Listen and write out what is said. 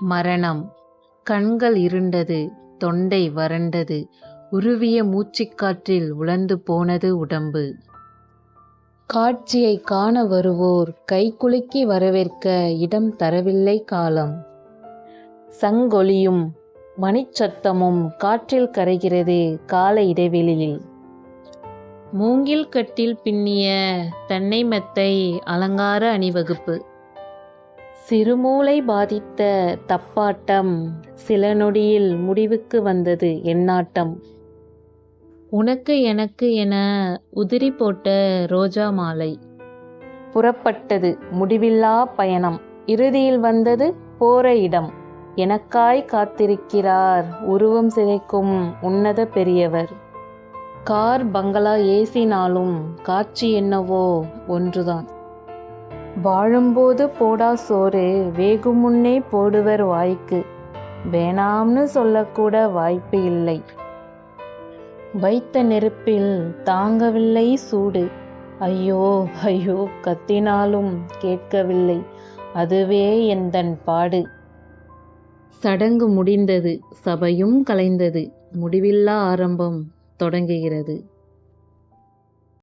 மரணம். கண்கள் இருண்டது தொண்டை வறண்டது உருவிய மூச்சுக்காற்றில் உழந்து போனது உடம்பு. காட்சியை காண வருவோர் கைகுலுக்கி வரவேற்க இடம் தரவில்லை காலம். சங்கொலியும் மணிச்சத்தமும் காற்றில் கரைகிறது கால இடைவெளியில். மூங்கில் கட்டில் பின்னிய தென்னை மெத்தை அலங்கார அணிவகுப்பு. சிறுமூளை பாதித்த தப்பாட்டம் சில நொடியில் முடிவுக்கு வந்தது எண்ணாட்டம் உனக்கு எனக்கு என உதிரி போட்ட ரோஜா மாலை. புறப்பட்டது முடிவில்லா பயணம். இறுதியில் வந்தது போற இடம். எனக்காய் காத்திருக்கிறார் உருவம் சிதைக்கும் உன்னத பெரியவர். கார் பங்களா ஏசினாலும் காட்சி என்னவோ ஒன்றுதான். வாழும்போது போடா சோறு வேகும் முன்னே போடுவர் வாய்க்கு. வேணாம்னு சொல்லக்கூட வாய்ப்பு இல்லை. வைத்த நெருப்பில் தாங்கவில்லை சூடு. ஐயோ ஐயோ கத்தினாலும் கேட்கவில்லை. அதுவே எந்தன் பாடு. சடங்கு முடிந்தது சபையும் கலைந்தது. முடிவில்லா ஆரம்பம் தொடங்குகிறது.